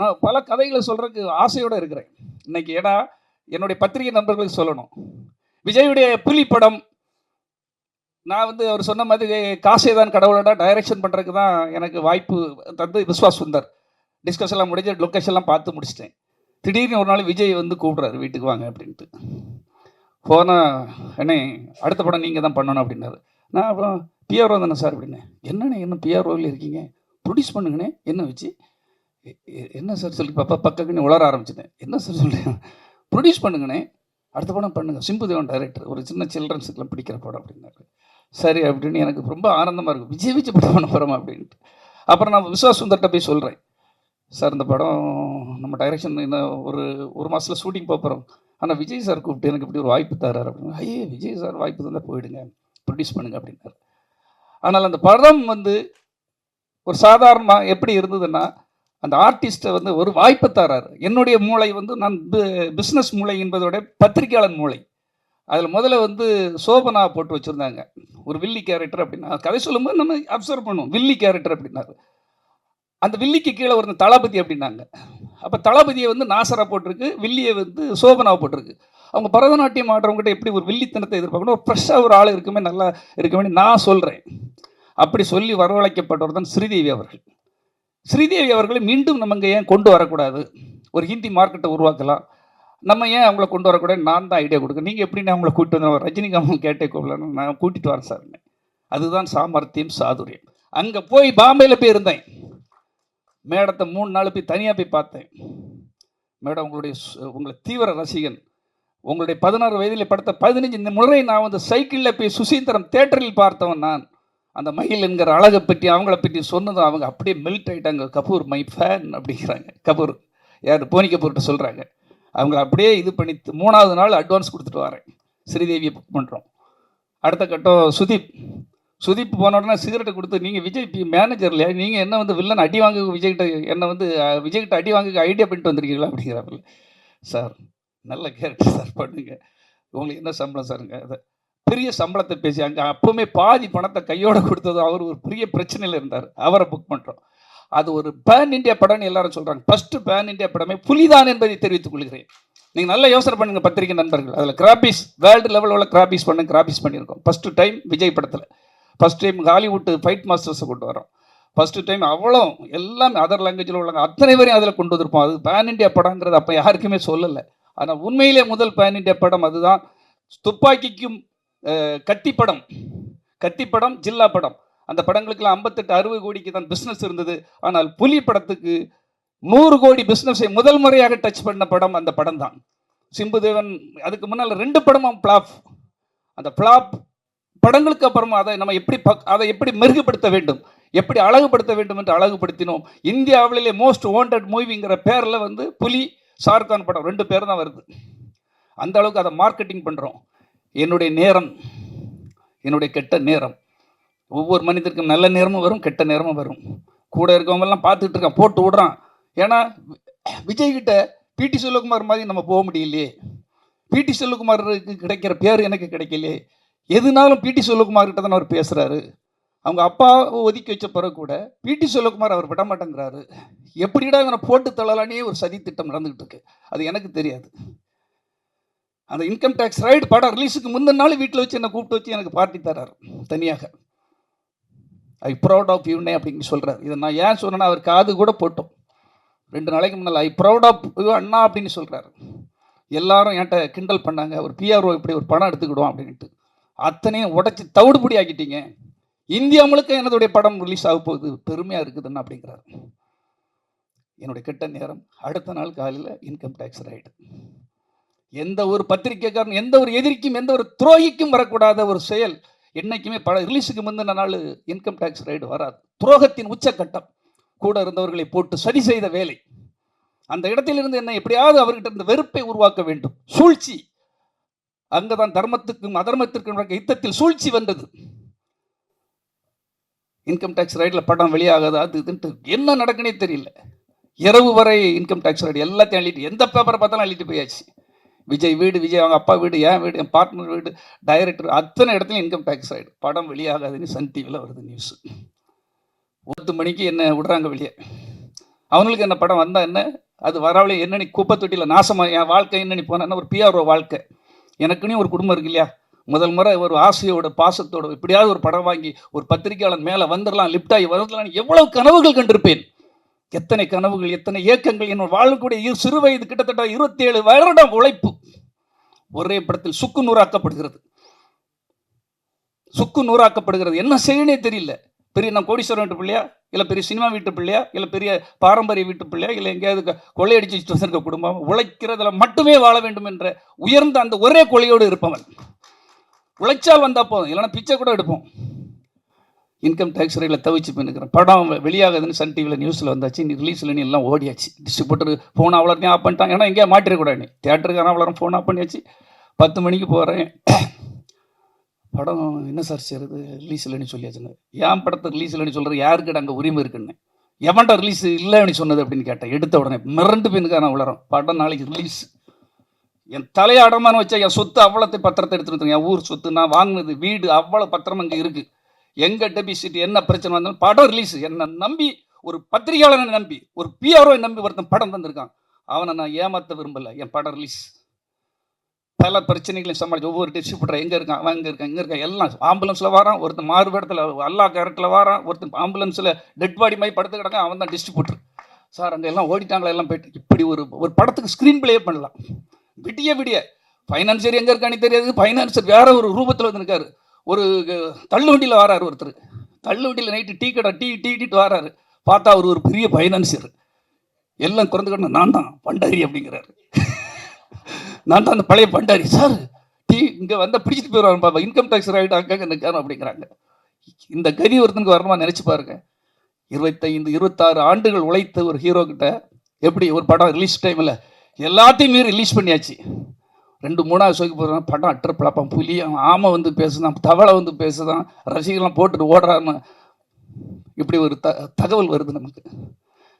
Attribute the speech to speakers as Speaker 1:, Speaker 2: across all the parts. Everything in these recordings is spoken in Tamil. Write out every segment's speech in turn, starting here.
Speaker 1: நான் பல கதைகளை சொல்கிறதுக்கு ஆசையோடு இருக்கிறேன். இன்னைக்கு ஏன்னா என்னுடைய பத்திரிகை நண்பர்களுக்கு சொல்லணும். விஜயுடைய புலி படம் நான் வந்து அவர் சொன்ன மாதிரி காசே தான் கடவுளோட டைரக்ஷன் பண்ணுறதுக்கு தான் எனக்கு வாய்ப்பு தந்து விஸ்வாஸ் சுந்தர். டிஸ்கஸ் எல்லாம் முடிஞ்சு லொக்கேஷன்லாம் பார்த்து முடிச்சிட்டேன். திடீர்னு ஒரு நாள் விஜய் வந்து கூப்பிட்றாரு வீட்டுக்கு வாங்க அப்படின்ட்டு. போனால் அண்ணே அடுத்த படம் நீங்கள் தான் பண்ணணும் அப்படின்னாரு. நான் அப்புறம் பிஆர்ஓ தானே சார் அப்படின்னேன். என்னண்ணே என்ன பிஆர்ஓவில் இருக்கீங்க? ப்ரொடியூஸ் பண்ணுங்கண்ணே என்ன வச்சு? என்ன சார் சொல்லி பப்பா பக்கக்குன்னு உளர ஆரம்பிச்சிட்டேன். என்ன சார் சொல்லி ப்ரொடியூஸ் பண்ணுங்கண்ணே. அடுத்த படம் பண்ணுங்கள் சிம்பு தேவன் டைரக்டர் ஒரு சின்ன சில்ட்ரன்ஸுக்குலாம் பிடிக்கிற படம் அப்படின்னாரு. சரி அப்படின்னு எனக்கு ரொம்ப ஆனந்தமாக இருக்கும் விஜய் விஜய் படம் பண்ண போகிறோம் அப்படின்ட்டு. அப்புறம் நான் விஸ்வாஸ் சுந்தர்கிட்ட போய் சொல்கிறேன் சார் இந்த படம் நம்ம டைரக்ஷன் இன்னும் ஒரு ஒரு மாதத்தில் ஷூட்டிங் போகிறோம் ஆனால் விஜய் சார் கூப்பிட்டு எனக்கு இப்படி ஒரு வாய்ப்பு தர்றார் அப்படின்னு. ஐயே விஜய் சார் வாய்ப்பு தந்தால் போயிடுங்க. ப்ரொடியூஸ் பண்ணுங்க அப்படின்னாரு. ஆனால் அந்த படம் வந்து ஒரு சாதாரணமாக எப்படி இருந்ததுன்னா அந்த ஆர்டிஸ்ட்டை வந்து ஒரு வாய்ப்பை தராரு. என்னுடைய மூளை வந்து நான் பிஸ்னஸ் மூளை என்பதோட பத்திரிகையாளன் மூளை. அதில் முதல்ல வந்து சோபனா போட்டு வச்சுருந்தாங்க. ஒரு வில்லி கேரக்டர் அப்படின்னா. கதை சொல்லும்போது நம்ம அப்சர்வ் பண்ணுவோம். வில்லி கேரக்டர் அப்படின்னாரு. அந்த வில்லிக்கு கீழே ஒரு தளபதி அப்படின்னாங்க. அப்போ தளபதியை வந்து நாசரா போட்டிருக்கு. வில்லியை வந்து சோபனா போட்டிருக்கு. அவங்க பரதநாட்டியம் ஆடுறவங்ககிட்ட எப்படி ஒரு வில்லித்தனத்தை எதிர்பார்க்கணும்? ஒரு ஃப்ரெஷ்ஷாக ஒரு ஆள் இருக்குமே நல்லா இருக்குமே நான் சொல்கிறேன் அப்படி சொல்லி வரவழைக்கப்பட்டவர் தான் ஸ்ரீதேவி அவர்கள். ஸ்ரீதேவி அவர்களை மீண்டும் நம்ம இங்கே ஏன் கொண்டு வரக்கூடாது? ஒரு ஹிந்தி மார்க்கெட்டை உருவாக்கலாம். நம்ம ஏன் அவங்கள கொண்டு வரக்கூடாது நான் தான் ஐடியா கொடுக்க நீங்கள் எப்படி நான் அவங்கள கூப்பிட்டு வந்து ரஜினிகாந்த் கேட்டே கூப்பிடலாம் நான் கூட்டிகிட்டு வரேன் சார். அதுதான் சாமர்த்தியம் சாதுரியம். அங்கே போய் பாம்பேயில் போய் இருந்தேன். மேடத்தை மூணு நாள் போய் தனியாக போய் பார்த்தேன். மேடம் உங்களுடைய உங்களை தீவிர ரசிகன். உங்களுடைய பதினாறு வயதில் படுத்த பதினஞ்சு இந்த முறை நான் வந்து சைக்கிளில் போய் சுசீந்திரம் தேட்டரில் பார்த்தவன் நான். அந்த மயில் என்கிற அழகை பற்றி அவங்கள பற்றி சொன்னதும் அவங்க அப்படியே மெல்ட் ஆயிட்டாங்க. கபூர் மை ஃபேன் அப்படிங்கிறாங்க. கபூர். யார்? போனி கபூர்கிட்ட சொல்கிறாங்க அவங்க அப்படியே இது பண்ணி மூணாவது நாள் அட்வான்ஸ் கொடுத்துட்டு வரேன் ஸ்ரீதேவியை புக் பண்ணுறோம் அடுத்த கட்டம் சுதீப். சுதீப் போன உடனே சிகரெட்டை கொடுத்து நீங்கள் விஜய் மேனேஜர் இல்லையா? நீங்கள் என்ன வந்து வில்லன் அடி வாங்க விஜய்கிட்ட என்ன வந்து விஜய்கிட்ட அடி வாங்க ஐடியா பண்ணிட்டு வந்திருக்கீங்களா? அப்படிங்கிறாப்புல. சார் நல்ல கேரக்டர் சார் பண்ணுங்கள் உங்களுக்கு என்ன சம்பளம் சாருங்க அதை பெரிய சம்பளத்தை பேசி அங்கே அப்போவுமே பாதி பணத்தை கையோட கொடுத்தது அவர் ஒரு பெரிய பிரச்சனையில் இருந்தார். அவரை புக் பண்ணுறோம் அது ஒரு பேன் இந்தியா படம்னு எல்லாரும் சொல்கிறாங்க ஃபஸ்ட்டு பேன் இந்தியா படமே புலிதான் என்பதை தெரிவித்துக் கொள்கிறேன். நீங்கள் நல்லா யோசனை பண்ணுங்கள் பத்திரிகை நண்பர்கள். அதில் கிராபிஸ் வேர்ல்டு லெவலில் உள்ள கிராபிஸ் பண்ண கிராபிஸ் பண்ணியிருக்கோம். ஃபஸ்ட்டு டைம் விஜய் படத்தில். ஃபஸ்ட் டைம் ஹாலிவுட்டு ஃபைட் மாஸ்டர்ஸை கொண்டு வரோம் ஃபஸ்ட்டு டைம் அவ்வளோ எல்லாமே அதர் லாங்குவேஜில் உள்ளவங்க அத்தனை பேரையும் அதில் கொண்டு வந்திருப்போம். அது பேன் இந்தியா படங்கிறது அப்போ யாருக்குமே சொல்லலை. ஆனால் உண்மையிலே முதல் பேன் இந்தியா படம் அதுதான். துப்பாக்கிக்கும் கத்தி படம் கத்தி படம் ஜில்லா படம். அந்த படங்களுக்கெல்லாம் ஐம்பத்தெட்டு அறுபது கோடிக்கு தான் பிஸ்னஸ் இருந்தது. ஆனால் புலி படத்துக்கு நூறு கோடி பிஸ்னஸை முதல் முறையாக டச் பண்ண படம் அந்த படம் தான். சிம்புதேவன் அதுக்கு முன்னால் ரெண்டு படமும் ஃப்ளாப் அந்த ஃப்ளாப் படங்களுக்கு அப்புறமா அதை நம்ம எப்படி பக் அதை எப்படி மெருகுபடுத்த வேண்டும்? எப்படி அழகுபடுத்த வேண்டும் என்று அழகுபடுத்தினோம். இந்தியாவிலே மோஸ்ட் வாண்டட் மூவிங்கிற பேரில் வந்து புலி ஷாருக்கான் படம் ரெண்டு பேர் தான் வருது. அந்த அளவுக்கு அதை மார்க்கெட்டிங் பண்ணுறோம் என்னுடைய நேரம் என்னுடைய கெட்ட நேரம். ஒவ்வொரு மனிதருக்கும் நல்ல நேரமும் வரும் கெட்ட நேரமும் வரும். கூட இருக்கவங்கெல்லாம் பார்த்துட்டு இருக்கான் போட்டு விடுறான். ஏன்னா விஜய்கிட்ட பிடி செல்வகுமார் மாதிரி நம்ம போக முடியலையே. பிடி செல்வகுமாருக்கு கிடைக்கிற பேர் எனக்கு கிடைக்கலையே. எதுனாலும் பிடி செல்வகுமார்கிட்ட தான் அவர் பேசுகிறாரு அவங்க அப்பாவை ஒதுக்கி வச்ச பிறகு கூட பிடி செல்வகுமார் அவர் விட மாட்டேங்கிறாரு. எப்படிடா இவனை போட்டு தள்ளலானே ஒரு சதி திட்டம் நடந்துகிட்டு இருக்கு. அது எனக்கு தெரியாது. அந்த இன்கம் டேக்ஸ் ரைடு படம் ரிலீஸுக்கு முந்தின நாள் வீட்டில் வச்சு என்னை கூப்பிட்டு வச்சு எனக்கு பார்ட்டி தராரு தனியாக. ஐ ப்ரௌட் ஆஃப் யூனே அப்படின்னு சொல்கிறார் இதை நான் ஏன் சொன்னேன்னா அவர் காது கூட போட்டோம். ரெண்டு நாளைக்கு முன்னால் ஐ ப்ரௌட் ஆஃப் யூ அண்ணா அப்படின்னு சொல்கிறாரு எல்லாரும் என்கிட்ட கிண்டல் பண்ணாங்க. ஒரு பிஆர்ஓ இப்படி ஒரு படம் எடுத்துக்கிடுவோம் அப்படின்ட்டு. அத்தனையும் உடச்சி தவிடுபடி ஆக்கிட்டீங்க. இந்தியா முழுக்க எனதுடைய படம் ரிலீஸ் ஆக போகுது. பெருமையாக இருக்குதுன்னு அப்படிங்கிறாரு. என்னுடைய கெட்ட நேரம். அடுத்த நாள் காலையில் இன்கம் டேக்ஸ் ரைடு எந்த ஒரு பத்திரிகைக்காரன் எந்த ஒரு எதிரிக்கும் எந்த ஒரு துரோகிக்கும் வரக்கூடாத ஒரு செயல் என்னைக்குமே பட ரிலீஸுக்கு முந்தின நாள் இன்கம் டேக்ஸ் ரைடு வராது. துரோகத்தின் உச்சக்கட்டம். கூட இருந்தவர்களை போட்டு சரி செய்த வேலை. அந்த இடத்திலிருந்து என்ன எப்படியாவது அவர்கிட்ட இருந்த வெறுப்பை உருவாக்க வேண்டும். சூழ்ச்சி. அங்கதான் தர்மத்துக்கும் அதர்மத்திற்கும் நடக்க யுத்தத்தில் சூழ்ச்சி வந்தது. இன்கம் டேக்ஸ் ரைடில் படம் வெளியாகாது அது இதுன்ட்டு என்ன நடக்குனே தெரியல. இரவு வரை இன்கம் டேக்ஸ் ரைடு எல்லாத்தையும் அள்ளிட்டு எந்த பேப்பரை பார்த்தாலும் அள்ளிட்டு போயாச்சு. விஜய் வீடு விஜய் அவங்க அப்பா வீடு என் வீடு என் பார்ட்னர் வீடு டைரக்டர் அத்தனை இடத்துலையும் இன்கம் டேக்ஸ் ஆகிடும் படம் வெளியாகாதுன்னு சன் டிவியில் வருது நியூஸ் ஒத்து மணிக்கு என்ன விடுறாங்க வெளியே? அவங்களுக்கு என்ன படம் வந்தா என்ன? அது வரவழி என்னன்னு குப்பை தொட்டியில் நாசமா என் வாழ்க்கை என்னன்னு போனேன்னா ஒரு பிஆர்ஓ வாழ்க்கை. எனக்குன்னு ஒரு குடும்பம் இருக்கு இல்லையா? முதல் முறை ஒரு ஆசையோட பாசத்தோட எப்படியாவது ஒரு படம் வாங்கி ஒரு பத்திரிகையாளன் மேலே வந்துடலாம் லிப்டாகி ஆகி வந்துடலாம் எவ்வளவு கனவுகள் கண்டிருப்பேன். எத்தனை கனவுகள் எத்தனை ஏக்கங்கள் என்னோட வாழக்கூடிய இரு- சிறு வயது கிட்டத்தட்ட இருபத்தி ஏழு வருடம் உழைப்பு ஒரே படத்தில் சுக்கு நூறாக்கப்படுகிறது. சுக்கு நூறாக்கப்படுகிறது. என்ன செய்யணே தெரியல. பெரிய நான் கோடீஸ்வரன் வீட்டு பிள்ளையா? இல்லை பெரிய சினிமா வீட்டு பிள்ளையா? இல்லை பெரிய பாரம்பரிய வீட்டு பிள்ளையா? இல்லை எங்கேயாவது கொள்ளையடிச்சு வச்சிருக்க குடும்பம்? உழைக்கிறதுல மட்டுமே வாழ வேண்டும் என்ற உயர்ந்த அந்த ஒரே கொலையோடு இருப்பவன். உழைச்சால் வந்தா போதும். இல்லைன்னா பிச்சை கூட எடுப்போம். இன்கம் டேக்ஸ் ரேட்டில் தவிச்சு போயிருக்கிறேன் படம் வெளியாகுதுன்னு சன் டிவியில் நியூஸில் வந்தாச்சு. நீ ரிலீஸில் நீ எல்லாம் ஓடியாச்சு. டிஸ்ட்ரிபியூட்டர் ஃபோன் அவ்வளோ ஆஃப் பண்ணிட்டாங்க. ஏன்னா எங்கேயா மாட்டிருக்கூடாது நீ தேட்டருக்கான அவ்வளோ ஃபோன் ஆஃப் பண்ணியாச்சு. பத்து மணிக்கு போகிறேன் படம் என்ன சார் செய்யறது? ரிலீஸ் இல்லைன்னு சொல்லியாச்சுன்னு ஏன் படத்தை ரிலீஸ் இல்லைன்னு சொல்கிற யாருக்கிட்ட அங்கே உரிமை இருக்குன்னு. எவன்ட்ட ரிலீஸ் இல்லைன்னு சொன்னது அப்படின்னு கேட்டேன். எடுத்த உடனே மிரண்டு பின்னுக்கான உளறோம். படம் நாளைக்கு ரிலீஸ் என் தலையை அடமானம் வச்சா என் சொத்து அவ்வளோத்தை பத்திரத்தை எடுத்துட்டு என் ஊர் சொத்து நான் வாங்கினது வீடு அவ்வளோ பத்திரம் அங்கே இருக்குது எங்க டெபிசிட் என்ன பிரச்சனை வந்தாலும் படம் ரிலீஸ் என்னை நம்பி ஒரு பத்திரிகையாளனை நம்பி ஒரு பிஆர்ஓ நம்பி ஒருத்தன் படம் தந்திருக்கான். அவனை நான் ஏமாற்ற விரும்பல. என் படம் ரிலீஸ் பல பிரச்சனைகளையும் சமாளிச்சு ஒவ்வொரு டிஸ்ட்ரிபியூட்டர் எங்கே இருக்கான்? அவன் எங்கே இருக்கான்? இங்கே இருக்கான்? எல்லாம் ஆம்புலன்ஸில் வரான். ஒருத்தன் மாறுபடத்தில் அல்லா கேரட்டில் வரான். ஒருத்தன் ஆம்புலன்ஸில் டெட் பாடி மாதிரி படுத்து கிடக்கான். அவன் தான் டிஸ்ட்ரிபியூட்டர் சார் அங்கே எல்லாம் ஓடிட்டாங்களா? எல்லாம் போயிட்டு இப்படி ஒரு ஒரு படத்துக்கு ஸ்க்ரீன் பிளே பண்ணலாம். விடிய விடிய. ஃபைனான்சியர் எங்கே இருக்கான்னு தெரியாது. ஃபைனான்சர் வேற ஒரு ரூபத்தில் வந்துருக்காரு ஒரு அஹ், தள்ளு வண்டியில் வராரு ஒருத்தர். தள்ளு வண்டியில் நைட்டு டீ கடை டீ டீ டீட்டு வராரு. பார்த்தா அவர் ஒரு பெரிய ஃபைனான்சியர் எல்லாம் குறைந்து நான் தான் பண்டாரி அப்படிங்கிறாரு. நான் தான் அந்த பழைய பண்டாரி. சார் டீ இங்கே வந்தால் பிடிச்சிட்டு போயிடுவாங்க பாப்பா இன்கம் டேக்ஸ் ரைட் அங்கங்கே நிற்காரம் அப்படிங்கிறாங்க. இந்த கதி ஒருத்தனுக்கு வரணுமா நினச்சி பாருங்க. இருபத்தைந்து இருபத்தாறு ஆண்டுகள் உழைத்த ஒரு ஹீரோ கிட்ட எப்படி ஒரு படம் ரிலீஸ் டைமில் எல்லாத்தையும் ரிலீஸ் பண்ணியாச்சு. ரெண்டு மூணாவது ஷோக்கு போகிறோம் படம் அட்டர் பிளப்பம் புலி அவன் ஆமை வந்து பேசுதான் தவளை வந்து பேசுதான் ரசிகர்லாம் போட்டுட்டு ஓடுறான்னு இப்படி ஒரு த தகவல் வருது நமக்கு.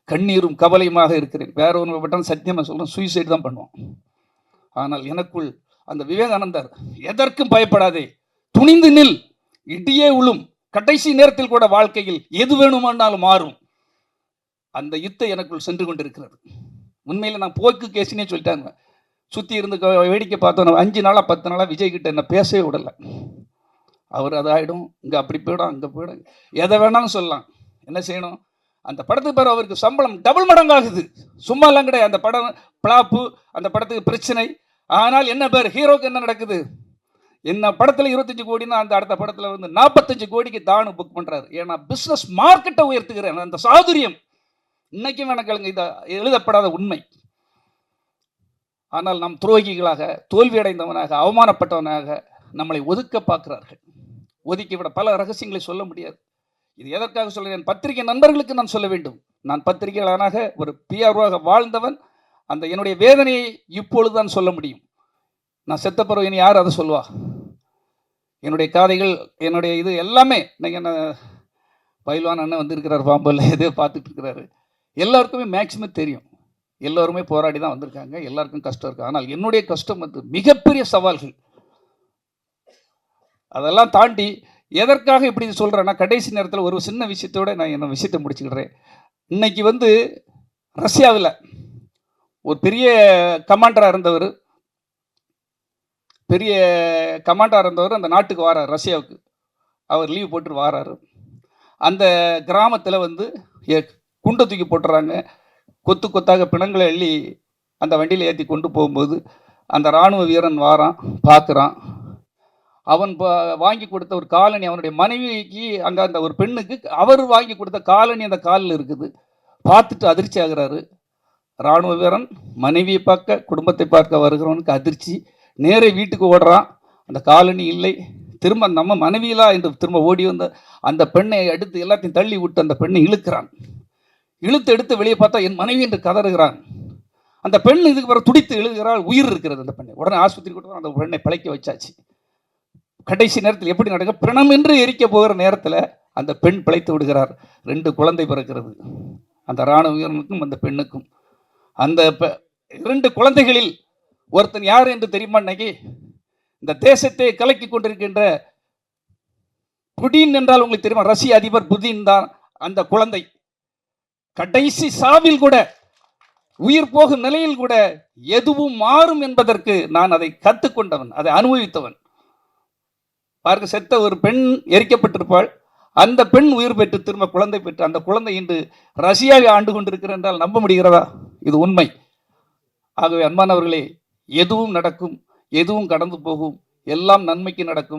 Speaker 1: கண்ணீரும் கவலையுமாக இருக்கிறேன். வேற ஒன்று பட்டம் சத்தியமாக சொல்கிறேன் சூசைடு தான் பண்ணுவோம் ஆனால் எனக்குள் அந்த விவேகானந்தர் எதற்கும் பயப்படாதே துணிந்து நில் இடியே உளும் கடைசி நேரத்தில் கூட வாழ்க்கையில் எது வேணுமானாலும் மாறும். அந்த யுத்தை எனக்குள் சென்று கொண்டிருக்கிறது. உண்மையில் நான் போக்கு கேசினே சொல்லிட்டாங்க. சுற்றி இருந்து வேடிக்கை பார்த்தோம். அஞ்சு நாளாக பத்து நாளாக விஜய் கிட்ட என்ன பேசவே விடலை. அவர் அதாயிடும். இங்கே அப்படி போயிடும் அங்கே போயிடும். எதை வேணாலும் சொல்லலாம். என்ன செய்யணும்? அந்த படத்துக்கு பிறகு அவருக்கு சம்பளம் டபுள் மடங்காகுது. சும்மாலாம் கிடையாது. அந்த படம் பிளாப்பு அந்த படத்துக்கு பிரச்சனை. ஆனால் என்ன பேர்? ஹீரோக்கு என்ன நடக்குது? என்ன படத்தில் இருபத்தஞ்சு கோடினா அந்த அடுத்த படத்தில் வந்து நாற்பத்தஞ்சு கோடிக்கு தானு புக் பண்ணுறாரு ஏன்னா பிஸ்னஸ் மார்க்கெட்டை உயர்த்துகிறேன். அந்த சாதுரியம். இன்னைக்கும் வேணக்கலுங்க இதை எழுதப்படாத உண்மை. ஆனால் நாம் துரோகிகளாக தோல்வியடைந்தவனாக அவமானப்பட்டவனாக நம்மளை ஒதுக்க பார்க்கிறார்கள். ஒதுக்கிவிட பல ரகசியங்களை சொல்ல முடியாது. இது எதற்காக சொல்கிறேன்? பத்திரிகை நண்பர்களுக்கு நான் சொல்ல வேண்டும். நான் பத்திரிகையாளனாக ஒரு பிஆர்வாக வாழ்ந்தவன். அந்த என்னுடைய வேதனையை இப்பொழுதுதான் சொல்ல முடியும். நான் செத்த பிறகு இனி யார் அதை சொல்லுவா என்னுடைய காதைகள் என்னுடைய இது எல்லாமே இன்னைக்கு என்ன பயில்வான் அண்ணன் வந்திருக்கிறார் பாம்பல்ல எதோ பார்த்துட்டு இருக்கிறாரு. எல்லாருக்குமே மேக்சிமம் தெரியும். எல்லோருமே போராடி தான் வந்திருக்காங்க. எல்லாருக்கும் கஷ்டம் இருக்குது ஆனால் என்னுடைய கஷ்டம் வந்து மிகப்பெரிய சவால்கள். அதெல்லாம் தாண்டி எதற்காக இப்படி சொல்கிறேன்னா கடைசி நேரத்தில் ஒரு சின்ன விஷயத்தோட நான் என்ன விஷயத்தை முடிச்சுக்கிறேன். இன்னைக்கு வந்து ரஷ்யாவில் ஒரு பெரிய கமாண்டராக இருந்தவர். பெரிய கமாண்டராக இருந்தவர் அந்த நாட்டுக்கு வாரார் ரஷ்யாவுக்கு. அவர் லீவ் போட்டு வாராரு. அந்த கிராமத்தில் வந்து குண்டை தூக்கி போட்டுறாங்க. கொத்து கொத்தாக பிணங்களை எள்ளி அந்த வண்டியில் ஏற்றி கொண்டு போகும்போது அந்த இராணுவ வீரன் வாரான் பார்க்குறான் அவன் வாங்கி கொடுத்த ஒரு காலனி அவனுடைய மனைவிக்கு அங்கே அந்த ஒரு பெண்ணுக்கு அவர் வாங்கி கொடுத்த காலனி அந்த காலில் இருக்குது. பார்த்துட்டு அதிர்ச்சி ஆகுறாரு. இராணுவ வீரன் மனைவியை பார்க்க குடும்பத்தை பார்க்க வருகிறவனுக்கு அதிர்ச்சி. நேரே வீட்டுக்கு ஓடுறான். அந்த காலனி இல்லை. திரும்ப நம்ம மனைவியிலா என்று திரும்ப ஓடி வந்த அந்த பெண்ணை எடுத்து எல்லாத்தையும் தள்ளி விட்டு அந்த பெண்ணை இழுக்கிறான். இழுத்து எடுத்து வெளியே பார்த்தா என் மனைவி என்று கதறுகிறான். அந்த பெண் இதுக்கு பிறகு துடித்து எழுதுகிறாள் உயிர் இருக்கிறது அந்த பெண்ணை. உடனே ஆஸ்பத்திரி கொண்டு அந்த பெண்ணை பிழைக்க வச்சாச்சு. கடைசி நேரத்தில் எப்படி நடக்க? பிரணம் என்று எரிக்க போகிற நேரத்தில் அந்த பெண் பிழைத்து விடுகிறார். ரெண்டு குழந்தை பிறக்கிறது. அந்த இராணுவ வீரனுக்கும் அந்த பெண்ணுக்கும். அந்த இரண்டு குழந்தைகளில் ஒருத்தன் யார் என்று தெரியுமா இன்னைக்கு இந்த தேசத்தை கலக்கி கொண்டிருக்கின்ற புடின் என்றால் உங்களுக்கு தெரியுமா? ரஷ்ய அதிபர் புதின் தான் அந்த குழந்தை. கடைசி சாவில் கூட உயிர் போகும் நிலையில் கூட எதுவும் மாறும் என்பதற்கு நான் அதை கற்றுக்கொண்டவன் அதை அனுபவித்தவன். பாருங்க செத்த ஒரு பெண் எரிக்கப்பட்டிருப்பாள். அந்த பெண் உயிர் பெற்று திரும்ப குழந்தை பெற்று அந்த குழந்தை இன்று ரஷ்யாவை ஆண்டு கொண்டிருக்கிற என்றால் நம்ப முடிகிறதா? இது உண்மை. ஆகவே அன்பானவர்களே எதுவும் நடக்கும் எதுவும் கடந்து போகும் எல்லாம் நன்மைக்கு நடக்கும்.